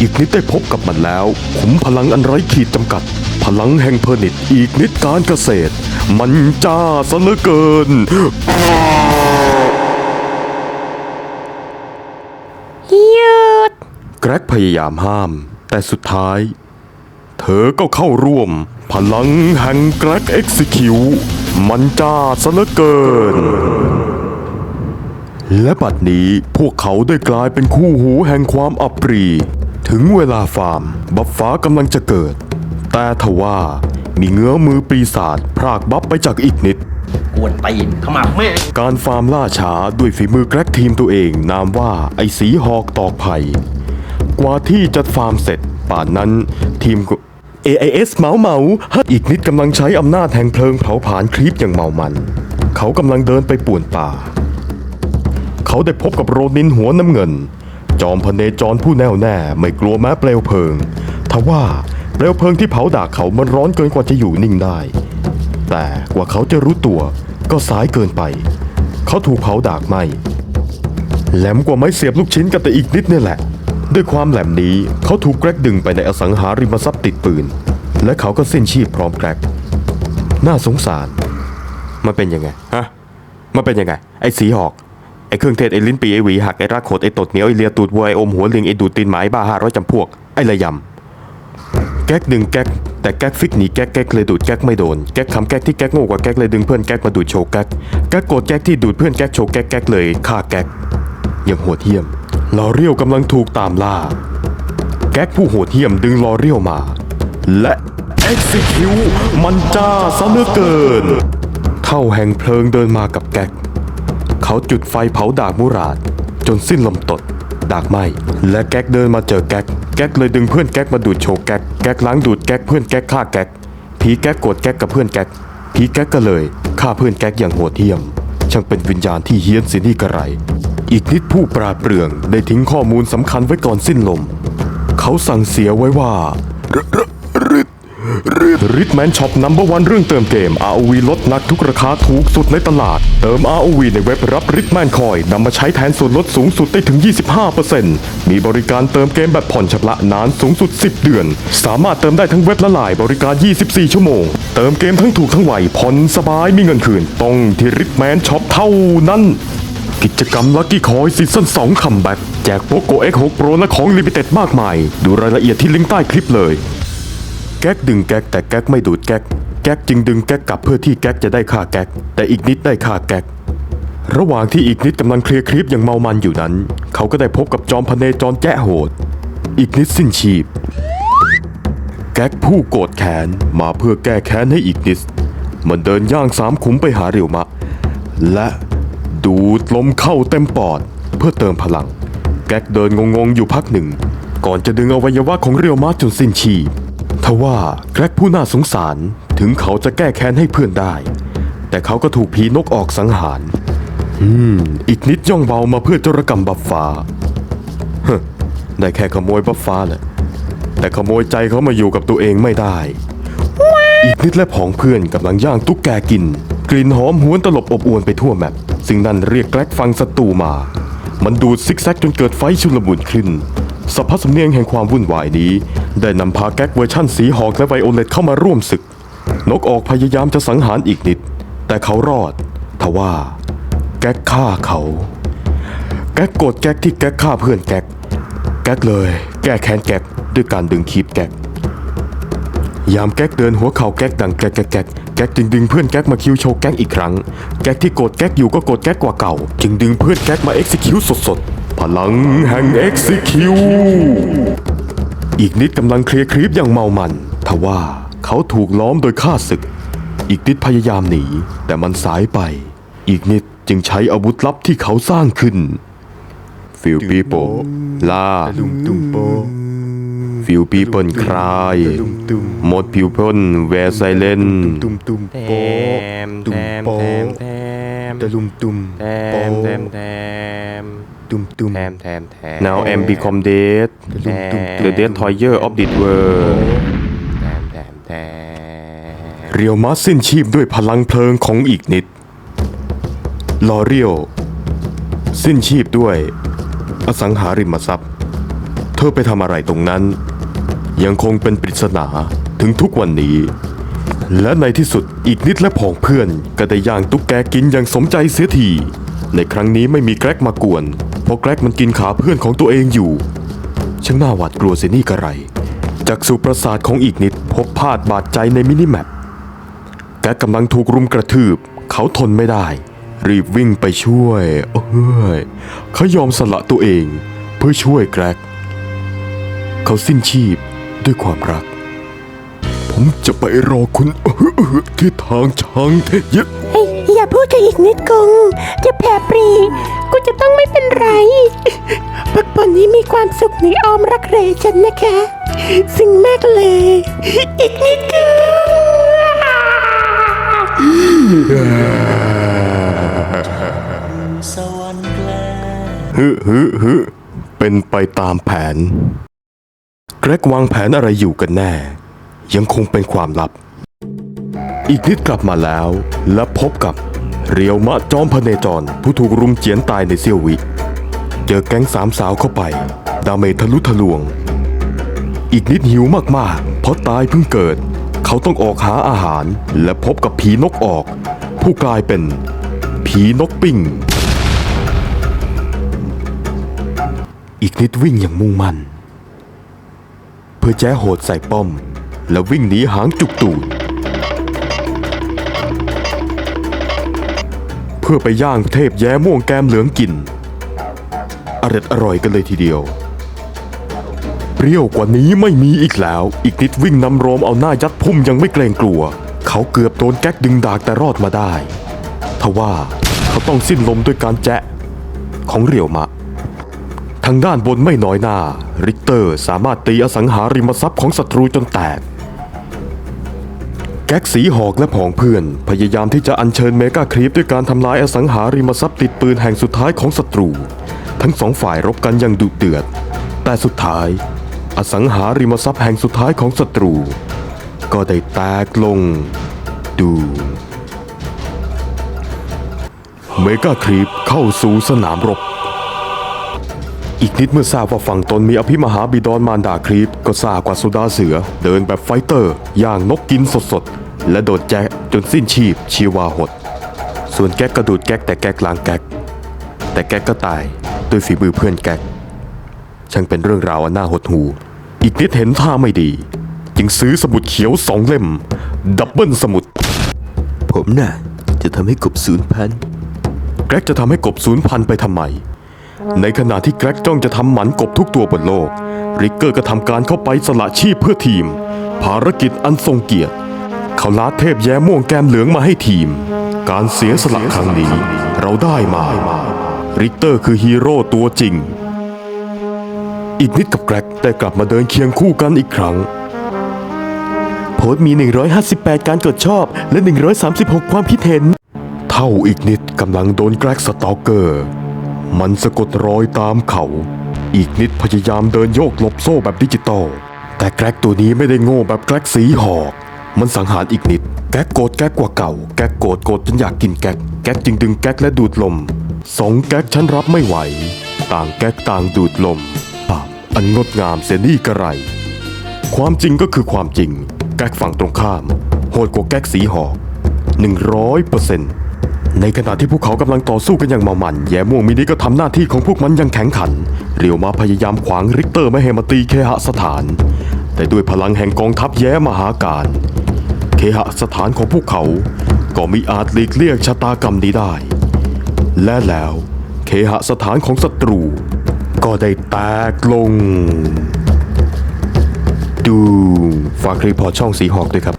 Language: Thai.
อีกนิดได้พบกับมันแล้ว ขุมพลังอันไร้ขีดจำกัด พลังแห่งเพอร์นิตอีกนิดการเกษตร มันจ้าซะเหลือเกิน หยุด แกร็กพยายามห้าม แต่สุดท้าย เธอก็เข้าร่วม พลังแห่งแกร็กเอ็กซิคิวมันจ้าซะเหลือเกิน และบัดนี้พวกเขาได้กลายเป็นคู่หูแห่งความอับปรี ถึงเวลาฟาร์ม บัฟฟ้ากำลังจะเกิด แต่ทว่ามีเงื้อมือปีศาจพรากบัฟไปจากอีกนิด กวนตีนขมับแม่การฟาร์มล่าช้าด้วยฝีมือแกร็กทีมตัวเองนามว่าไอสีหอกตอกไผ่กว่าที่จะฟาร์มเสร็จ ป่านนั้นทีม AIS เหมาเหมาฮะอีกนิดกำลังใช้อำนาจแห่งเพลิงเผาผลาญคลิปอย่างเมามัน เขากำลังเดินไปป่วนป่า เขาได้พบกับโรนินหัวน้ำเงิน จอมพเนจรผู้แน่วแน่ไม่กลัวแม้เปลวเพลิงทว่าเปลวเพลิงที่เผาดาเขามันร้อนเกินกว่าจะอยู่นิ่งได้ แต่กว่าเขาจะรู้ตัวก็สายเกินไป เขาถูกเผาดากไหมแหลมกว่าไม้เสียบลูกชิ้นกันแต่อีกนิดนี่แหละ ด้วยความแหลมนี้เขาถูกแกรกดึงไปในอสังหาริมทรัพย์ติดปืน และเขาก็สิ้นชีพพร้อมแกรกน่าสงสาร มันเป็นยังไงฮะมันเป็นยังไง ไอ้สีหอก ไอ้เครื่องเทศไอ้ลิ้นปีไอ้หวีหักไอ้รากโขดไอ้ตดเหนียวไอ้เลียตูดวัวไอ้อมหัวลิงไอ้ดูดตีนหมาไอ้บ้าห้าร้อยจำพวกไอ้ระยำแก๊กดึงแก๊กแต่แก๊กฟิกหนีแก๊กแก๊กเลยดูดแก๊กไม่โดนแก๊กคำแก๊กที่แก๊กโง่กว่าแก๊กเลยดึงเพื่อนแก๊กมาดูดโชว์แก๊กแก๊กโกรธแก๊กที่ดูดเพื่อนแก๊กโชว์แก๊กแก๊กเลยฆ่าแก๊กอย่างโหดเหี้ยมลอเรียวกำลังถูกตามล่า แก๊กผู้โหดเหี้ยมดึงลอเรียวมา และ execute มันจ้าซะเหลือเกิน เท่าแห่งเพลิงเดินมากับแก๊ก เขาจุดไฟเผาดากมุราด จนสิ้นลมตด ดากไหมและแก๊กเดินมาเจอแก๊ก แก๊กเลยดึงเพื่อนแก๊กมาดูดโชว์แก๊ก แก๊กล้างดูดแก๊กเพื่อนแก๊กฆ่าแก๊ก ผีแก๊กโกรธแก๊กกับเพื่อนแก๊ก ผีแก๊กก็เลยฆ่าเพื่อนแก๊กอย่างโหดเหี้ยม ช่างเป็นวิญญาณที่เฮี้ยนสินี่กระไร อีกนิดผู้ปราดเปรื่องได้ทิ้งข้อมูลสำคัญไว้ก่อนสิ้นลม เขาสั่งเสียไว้ว่า ริทแมนช็อปนัมเบอร์วันเรื่องเติมเกม ROV ลดหนักทุกราคาถูกสุดในตลาด เติม ROV ในเว็บรับริทแมนคอยนำมาใช้แทนส่วนลดสูงสุดได้ถึง 25%มีบริการเติมเกมแบบผ่อนชำระนานสูงสุด 10 เดือน สามารถเติมได้ทั้งเว็บและไลน์บริการ 24 ชั่วโมง เติมเกมทั้งถูกทั้งไวผ่อนสบายมีเงินคืนต้องที่ริทแมนช็อปเท่านั้นกิจกรรมลั c กี้คอยซีซั่น2คัมแบ็กแจกโปโก X6 Pro และของลิมิเต็ดมากมาย ดูรายละเอียดที่ลิงก์ใต้คลิปเลย ก๊กดึงแก๊กแต่แก๊กไม่ดูดแก๊กแก๊กจึงดึงแก๊กกลับเพื่อที่แก๊กจะได้ฆ่าแก๊กแต่อีกนิดได้ฆ่าแก๊กระหว่างที่อีกนิดกำลังเคลียร์คลิปอย่างเมามันอยู่นั้น เขาก็ได้พบกับจอมพเนจรแจ้โหด อีกนิดสิ้นชีพ แก๊กผู้โกรธแค้นมาเพื่อแก้แค้นให้อีกนิด มันเดินย่างสามขุมไปหาเรียวมะ และดูดลมเข้าเต็มปอด เพื่อเติมพลัง แก๊กเดินงงๆอยู่พักหนึ่ง ก่อนจะดึงอวัยวะของเรียวมะจนสิ้นชีพ ทว่าแกรกผู้น่าสงสารถึงเขาจะแก้แค้นให้เพื่อนได้ แต่เขาก็ถูกผีนกออกสังหาร อืม อีกนิดย่องเบามาเพื่อจรกรรมบัฟฟ้าฮได้แค่ขโมยบัฟฟ้าแหละแต่ขโมยใจเขามาอยู่กับตัวเองไม่ได้ อีกนิดและผองเพื่อนกำลังย่างตุ๊กแกกิน กลิ่นหอมหวนตลบอบอวนไปทั่วแมปสิ่งนั้นเรียกแกลกฟังศัตรูมา มันดูดซิกแซกจนเกิดไฟชุลมุนขึ้น สภาพสำเนียงแห่งความวุ่นวายนี้ ได้นำพาแก๊กเวอร์ชั่นสีหอกและไวโอเลตเข้ามาร่วมศึก นกออกพยายามจะสังหารอีกนิด แต่เขารอดทว่า แก๊กฆ่าเขา แก๊กโกรธแก๊กที่แก๊กฆ่าเพื่อนแก๊ก แก๊กเลย แก้แค้นแก๊กด้วยการดึงคีบแก๊กยามแก๊กเดินหัวเข่าแก๊กดังแก๊กแก๊กแก๊กแก๊กจึงดึงเพื่อนแก๊กมาคิวโชว์แก๊กอีกครั้ง แก๊กที่โกรธแก๊กอยู่ก็โกรธแก๊กกว่าเก่า จึงดึงเพื่อนแก๊กมาเอ็กซิคิวสดๆ ลังแห่งเอ็กซิคิวอีกนิดกำลังเคลียร์คลิปอย่างเมามัน ทว่าเขาถูกล้อมโดยข้าศึก อีกนิดพยายามหนี แต่มันสายไป อีกนิดจึงใช้อาวุธลับที่เขาสร้างขึ้น ฟิลปีโปล่าฟิวปีเปิลคลายหมดผิวเปิลแวร์ไซเลนตุมตุมแทโปมตุแทมโป มแทมตะลุมตุมแทโปมแทมแทมตุมตุมแทมแทมแทม now am become dead ตุมตุม the destroyer of the world แทมแทมแทมเรียวมาสิ้นชีพด้วยพลังเพลิงของอีกนิดลอเรียว สิ้นชีพด้วย อสังหาริมทรัพย์ เธอไปทำอะไรตรงนั้น ยังคงเป็นปริศนาถึงทุกวันนี้ และในที่สุดอีกนิดและผองเพื่อน ก็ได้ย่างตุ๊กแกกินอย่างสมใจเสียที ในครั้งนี้ไม่มีแกรกมากวน เพราะแกรกมันกินขาเพื่อนของตัวเองอยู่ ช่างน่าหวาดกลัวเสียนี่กระไร จากสู่ประสาทของอีกนิดพบพลาดบาดใจในมินิแมปแกกำลังถูกรุมกระทืบ เขาทนไม่ได้ รีบวิ่งไปช่วย เอ้ยเขายอมสละตัวเอง เพื่อช่วยแกรก เขาสิ้นชีพด้วยความรัก ผมจะไปรอคุณที่ทางช้างเทเยะเฮ้ยอย่าพูดกับอีกนิดกงจะแผลปรี กูจะต้องไม่เป็นไรพักผ่อนนี้มีความสุขในอ้อมรักเรฉันนะคะ สิ่งมากเลย อีกนิดกงฮึฮึฮึเป็นไปตามแผน แกรกวางแผนอะไรอยู่กันแน่ ยังคงเป็นความลับ อีกนิดกลับมาแล้ว และพบกับเรียวมะจอมพเนจร ผู้ถูกรุมเจียนตายในเสี้ยววิ เจอแก๊งสามสาวเข้าไป ดาเมจทะลุทะลวง อีกนิดหิวมากๆ เพราะตายเพิ่งเกิด เขาต้องออกหาอาหาร และพบกับผีนกออก ผู้กลายเป็น ผีนกปิ้ง อีกนิดวิ่งอย่างมุ่งมั่น เพื่อแจ้โหดใส่ป้อม แล้ววิ่งหนีหางจุกตูดเพื่อไปย่างเทพแย้ม่วงแกมเหลืองกิน อร่อยอร่อยกันเลยทีเดียว เปรี้ยวกว่านี้ไม่มีอีกแล้ว อีกนิดวิ่งนำโรมเอาหน้ายัดพุ่มยังไม่เกรงกลัว เขาเกือบโดนแก๊กดึงดากแต่รอดมาได้ทว่าเขาต้องสิ้นลมด้วยการแจะของเรียวมะทางด้านบนไม่น้อยหน้า ริกเตอร์สามารถตีอสังหาริมทรัพย์ของศัตรูจนแตก แก๊กสีหอกและผองเพื่อน พยายามที่จะอัญเชิญเมกาครีปด้วยการทำลายอสังหาริมทรัพย์ติดปืนแห่งสุดท้ายของศัตรู ทั้งสองฝ่ายรบกันอย่างดุเดือด แต่สุดท้าย อสังหาริมทรัพย์แห่งสุดท้ายของศัตรู ก็ได้แตกลง ดู เมกาครีปเข้าสู่สนามรบ อีกนิดเมื่อทราบว่าฝั่งตนมีอภิมหาบิดรมารดาครีปก็ซากว่าสุดาเสือ เดินแบบไฟเตอร์ย่างนกกินสดๆ และโดดแจ๊กจนสิ้นชีพชีวาหด ส่วนแก๊กกระดูดแก๊กแต่แก๊กลางแก๊กแต่แก๊กก็ตายด้วยฝีมือเพื่อนแก๊กช่างเป็นเรื่องราวอันน่าหดหู อีกนิดเห็นท่าไม่ดี จึงซื้อสมุดเขียวสองเล่ม ดับเบิลสมุด ผมน่ะจะทำให้กบสูญพันธุ์แกร็กจะทำให้กบสูญพันธุ์ไปทำไม ในขณะที่แกร็กจ้องจะทำหมันกบทุกตัวบนโลก ริกเกอร์ก็ทำการเข้าไปสละชีพเพื่อทีม ภารกิจอันทรงเกียรติ เขาลาเทพแย้ม่วงแก้มเหลืองมาให้ทีม การเสียสละครั้งนี้ เราได้มา ริกเตอร์คือฮีโร่ตัวจริง อีกนิดกับแกร็กได้กลับมาเดินเคียงคู่กันอีกครั้งโพสต์มี 158 การกดชอบ และ 136 ความคิดเห็น เท่าอีกนิดกำลังโดนแกร็กสตอกเกอร์ มันสะกดรอยตามเขา อีกนิดพยายามเดินโยกหลบโซ่แบบดิจิตอล แต่แกรกตัวนี้ไม่ได้โง่แบบแกรกสีหอก มันสังหารอีกนิด แก๊กโกรธแก๊กกว่าเก่า แก๊กโกรธโกรธจนอยากกินแก๊กแก๊กจึงดึงแก๊กและดูดลม สองแก๊กฉันรับไม่ไหว ต่างแก๊กต่างดูดลมภาพอันงดงามเสียนี่กระไร ความจริงก็คือความจริง แก๊กฝั่งตรงข้าม โหดกว่าแก๊กสีหอก100%เปอร์เซ็นต์ ในขณะที่พวกเขากำลังต่อสู้กันอย่างเมามัน แย่ม่วงมินิก็ทำหน้าที่ของพวกมันอย่างแข็งขัน เรียวมาพยายามขวางริกเตอร์ไม่ให้มาตีเคหสถาน แต่ด้วยพลังแห่งกองทัพแย้มหาการ เคหสถานของพวกเขา ก็มีอาจหลีกเลี่ยงชะตากรรมนี้ได้ และแล้วเคหสถานของศัตรู ก็ได้แตกลง ดูฝากรีพอร์ตช่องสีหอกด้วยครับ